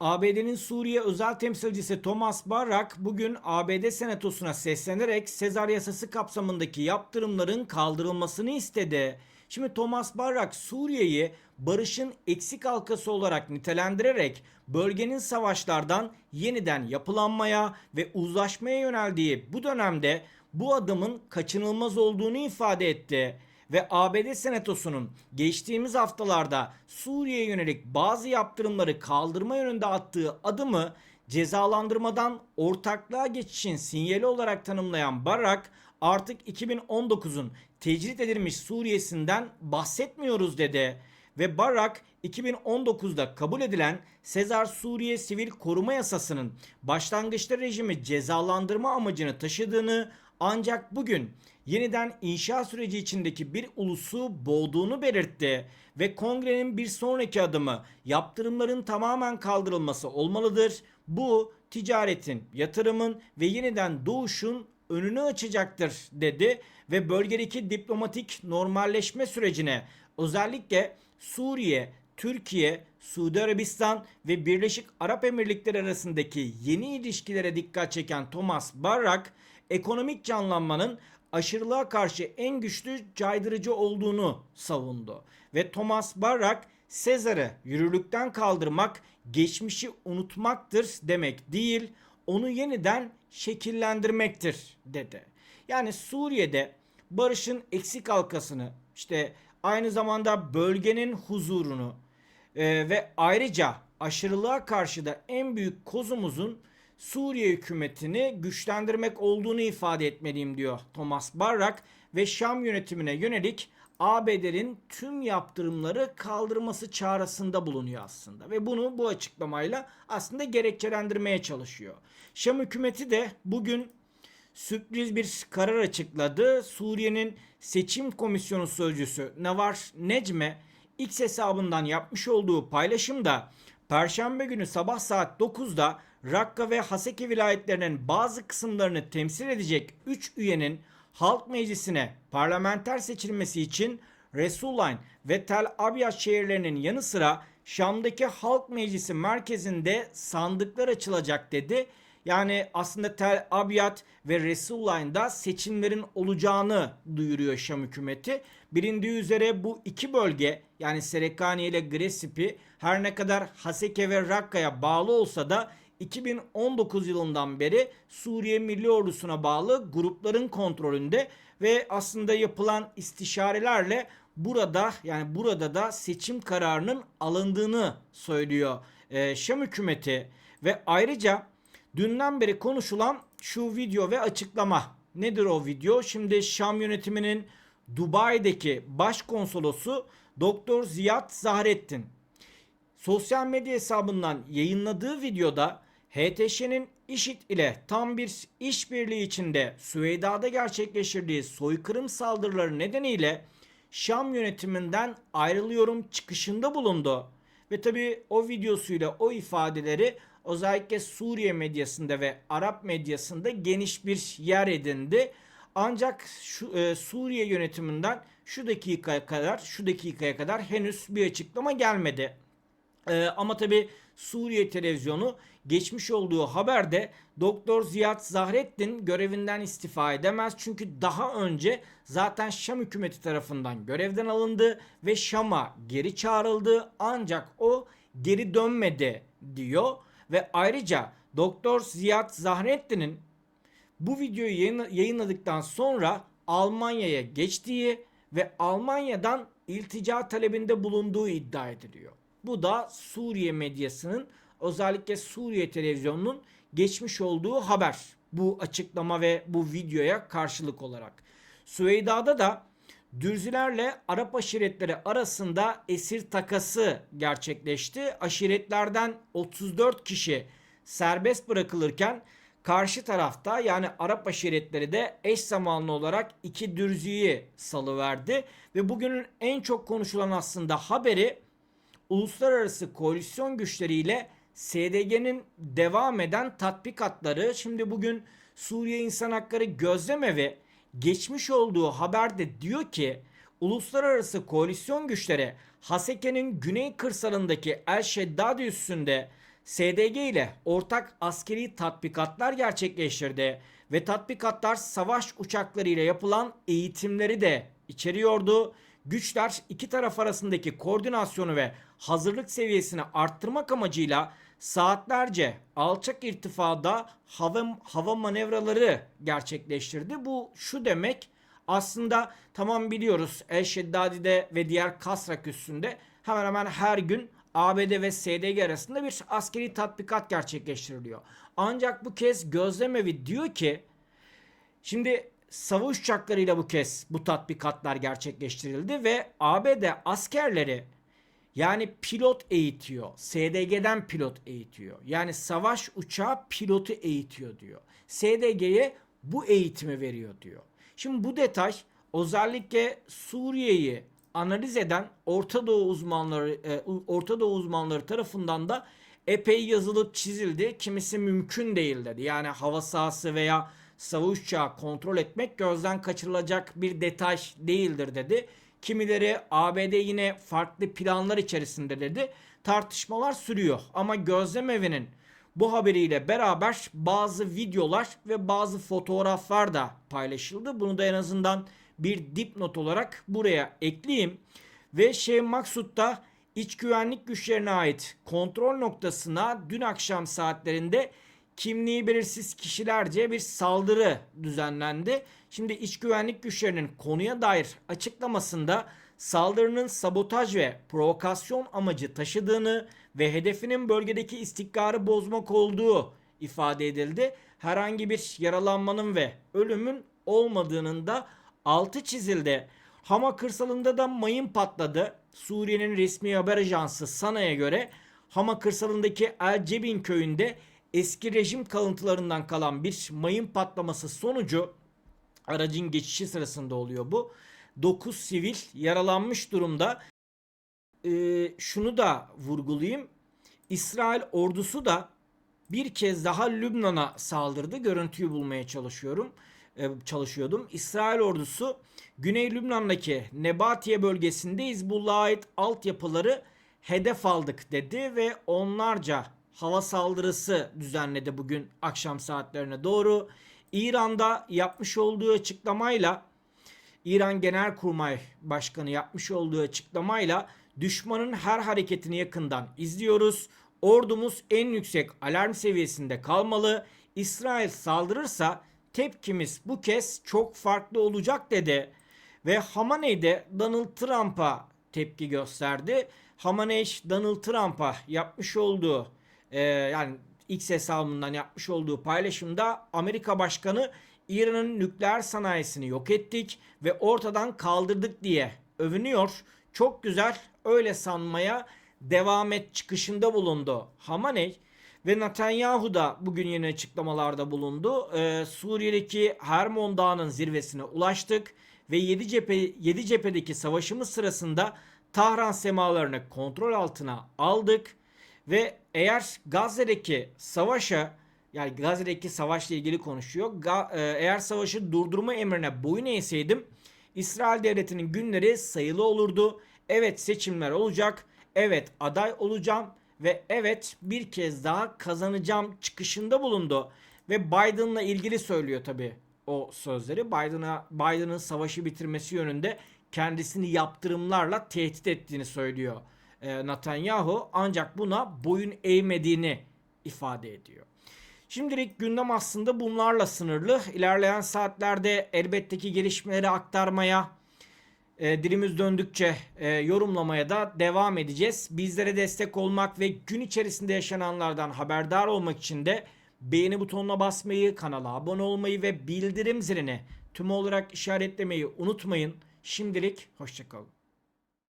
ABD'nin Suriye özel temsilcisi Thomas Barrak bugün ABD Senatosu'na seslenerek Sezar yasası kapsamındaki yaptırımların kaldırılmasını istedi. Şimdi Thomas Barrak Suriye'yi barışın eksik halkası olarak nitelendirerek bölgenin savaşlardan yeniden yapılanmaya ve uzlaşmaya yöneldiği bu dönemde bu adımın kaçınılmaz olduğunu ifade etti ve ABD Senatosu'nun geçtiğimiz haftalarda Suriye'ye yönelik bazı yaptırımları kaldırma yönünde attığı adımı cezalandırmadan ortaklığa geçişin sinyali olarak tanımlayan Barak artık 2019'un tecrit edilmiş Suriye'sinden bahsetmiyoruz dedi. Ve Barak 2019'da kabul edilen Sezar Suriye Sivil Koruma Yasası'nın başlangıçta rejimi cezalandırma amacını taşıdığını ancak bugün yeniden inşa süreci içindeki bir ulusu boğduğunu belirtti ve kongrenin bir sonraki adımı yaptırımların tamamen kaldırılması olmalıdır. Bu ticaretin, yatırımın ve yeniden doğuşun önünü açacaktır dedi ve bölgedeki diplomatik normalleşme sürecine özellikle Suriye, Türkiye, Suudi Arabistan ve Birleşik Arap Emirlikleri arasındaki yeni ilişkilere dikkat çeken Thomas Barrak, ekonomik canlanmanın aşırılığa karşı en güçlü caydırıcı olduğunu savundu. Ve Thomas Barrak, Sezar'ı yürürlükten kaldırmak geçmişi unutmaktır demek değil, onu yeniden şekillendirmektir dedi. Yani Suriye'de barışın eksik halkasını işte aynı zamanda bölgenin huzurunu e, ve ayrıca aşırılığa karşı da en büyük kozumuzun Suriye hükümetini güçlendirmek olduğunu ifade etmeliyim diyor Thomas Barrak ve Şam yönetimine yönelik ABD'nin tüm yaptırımları kaldırması çağrısında bulunuyor aslında ve bunu bu açıklamayla aslında gerekçelendirmeye çalışıyor. Şam hükümeti de bugün sürpriz bir karar açıkladı. Suriye'nin seçim komisyonu sözcüsü Navar Necme X hesabından yapmış olduğu paylaşımda Perşembe günü sabah saat 9'da Rakka ve Haseki vilayetlerinin bazı kısımlarını temsil edecek 3 üyenin Halk Meclisi'ne parlamenter seçilmesi için Resulayn ve Tel Abyad şehirlerinin yanı sıra Şam'daki Halk Meclisi merkezinde sandıklar açılacak dedi. Yani aslında Tel Abyad ve Resulayn'da seçimlerin olacağını duyuruyor Şam hükümeti. Bilindiği üzere bu iki bölge yani Serekani ile Gresip'i her ne kadar Haseke ve Rakka'ya bağlı olsa da 2019 yılından beri Suriye Milli Ordusu'na bağlı grupların kontrolünde ve aslında yapılan istişarelerle burada yani burada da seçim kararının alındığını söylüyor e, Şam hükümeti ve ayrıca dünden beri konuşulan şu video ve açıklama. Nedir o video? Şimdi Şam yönetiminin Dubai'deki başkonsolosu Doktor Ziyad Zahrettin sosyal medya hesabından yayınladığı videoda HTŞ'nin IŞİD ile tam bir işbirliği içinde Süveyda'da gerçekleştirdiği soykırım saldırıları nedeniyle Şam yönetiminden ayrılıyorum çıkışında bulundu. Ve tabi o videosuyla o ifadeleri özellikle Suriye medyasında ve Arap medyasında geniş bir yer edindi. Ancak şu, e, Suriye yönetiminden şu dakikaya kadar şu dakikaya kadar henüz bir açıklama gelmedi. Ee, ama tabi Suriye televizyonu geçmiş olduğu haberde Doktor Ziyad Zahrettin görevinden istifa edemez. Çünkü daha önce zaten Şam hükümeti tarafından görevden alındı ve Şam'a geri çağrıldı. Ancak o geri dönmedi diyor. Ve ayrıca Doktor Ziyad Zahrettin'in bu videoyu yayın- yayınladıktan sonra Almanya'ya geçtiği ve Almanya'dan iltica talebinde bulunduğu iddia ediliyor. Bu da Suriye medyasının özellikle Suriye televizyonunun geçmiş olduğu haber. Bu açıklama ve bu videoya karşılık olarak. Süveyda'da da Dürzilerle Arap aşiretleri arasında esir takası gerçekleşti. Aşiretlerden 34 kişi serbest bırakılırken karşı tarafta yani Arap aşiretleri de eş zamanlı olarak iki dürziyi salıverdi. Ve bugünün en çok konuşulan aslında haberi uluslararası koalisyon güçleriyle SDG'nin devam eden tatbikatları şimdi bugün Suriye İnsan Hakları Gözlemevi geçmiş olduğu haberde diyor ki uluslararası koalisyon güçleri Haseke'nin güney kırsalındaki El Şeddadi üssünde SDG ile ortak askeri tatbikatlar gerçekleştirdi ve tatbikatlar savaş uçakları ile yapılan eğitimleri de içeriyordu. Güçler iki taraf arasındaki koordinasyonu ve hazırlık seviyesini arttırmak amacıyla saatlerce alçak irtifada hava, hava manevraları gerçekleştirdi. Bu şu demek aslında tamam biliyoruz El Şeddadi'de ve diğer Kasrak üssünde hemen hemen her gün ABD ve SDG arasında bir askeri tatbikat gerçekleştiriliyor. Ancak bu kez gözlemevi diyor ki şimdi savaş uçaklarıyla bu kez bu tatbikatlar gerçekleştirildi ve ABD askerleri yani pilot eğitiyor. SDG'den pilot eğitiyor. Yani savaş uçağı pilotu eğitiyor diyor. SDG'ye bu eğitimi veriyor diyor. Şimdi bu detay özellikle Suriye'yi analiz eden Orta Doğu uzmanları e, Orta Doğu uzmanları tarafından da epey yazılıp çizildi. Kimisi mümkün değil dedi. Yani hava sahası veya savaş uçağı kontrol etmek gözden kaçırılacak bir detay değildir dedi. Kimileri ABD yine farklı planlar içerisinde dedi. Tartışmalar sürüyor ama gözlem evinin bu haberiyle beraber bazı videolar ve bazı fotoğraflar da paylaşıldı. Bunu da en azından bir dipnot olarak buraya ekleyeyim. Ve Şeyh Maksut da iç güvenlik güçlerine ait kontrol noktasına dün akşam saatlerinde kimliği belirsiz kişilerce bir saldırı düzenlendi. Şimdi iç güvenlik güçlerinin konuya dair açıklamasında saldırının sabotaj ve provokasyon amacı taşıdığını ve hedefinin bölgedeki istikrarı bozmak olduğu ifade edildi. Herhangi bir yaralanmanın ve ölümün olmadığının da altı çizildi. Hama kırsalında da mayın patladı. Suriye'nin resmi haber ajansı Sana'ya göre Hama kırsalındaki El Cebin köyünde eski rejim kalıntılarından kalan bir mayın patlaması sonucu aracın geçişi sırasında oluyor bu. 9 sivil yaralanmış durumda. Ee, şunu da vurgulayayım. İsrail ordusu da bir kez daha Lübnan'a saldırdı. Görüntüyü bulmaya çalışıyorum. Ee, çalışıyordum. İsrail ordusu Güney Lübnan'daki Nebatiye bölgesinde Hizbullah'a ait altyapıları hedef aldık dedi ve onlarca hava saldırısı düzenledi bugün akşam saatlerine doğru. İran'da yapmış olduğu açıklamayla İran Genelkurmay Başkanı yapmış olduğu açıklamayla düşmanın her hareketini yakından izliyoruz. Ordumuz en yüksek alarm seviyesinde kalmalı. İsrail saldırırsa tepkimiz bu kez çok farklı olacak dedi. Ve Hamaney de Donald Trump'a tepki gösterdi. Hamaney Donald Trump'a yapmış olduğu e, yani X hesabından yapmış olduğu paylaşımda Amerika Başkanı İran'ın nükleer sanayisini yok ettik ve ortadan kaldırdık diye övünüyor. Çok güzel öyle sanmaya devam et çıkışında bulundu Hamaney ve Netanyahu da bugün yeni açıklamalarda bulundu. Ee, Suriye'deki Hermon Dağı'nın zirvesine ulaştık ve 7 cephe 7 cephedeki savaşımız sırasında Tahran semalarını kontrol altına aldık ve eğer Gazze'deki savaşa yani Gazze'deki savaşla ilgili konuşuyor. Ga, e, eğer savaşı durdurma emrine boyun eğseydim İsrail devletinin günleri sayılı olurdu. Evet seçimler olacak. Evet aday olacağım ve evet bir kez daha kazanacağım çıkışında bulundu. Ve Biden'la ilgili söylüyor tabi o sözleri. Biden'a Biden'ın savaşı bitirmesi yönünde kendisini yaptırımlarla tehdit ettiğini söylüyor e, Netanyahu. Ancak buna boyun eğmediğini ifade ediyor. Şimdilik gündem aslında bunlarla sınırlı. İlerleyen saatlerde elbette ki gelişmeleri aktarmaya, e, dilimiz döndükçe e, yorumlamaya da devam edeceğiz. Bizlere destek olmak ve gün içerisinde yaşananlardan haberdar olmak için de beğeni butonuna basmayı, kanala abone olmayı ve bildirim zilini tüm olarak işaretlemeyi unutmayın. Şimdilik hoşçakalın.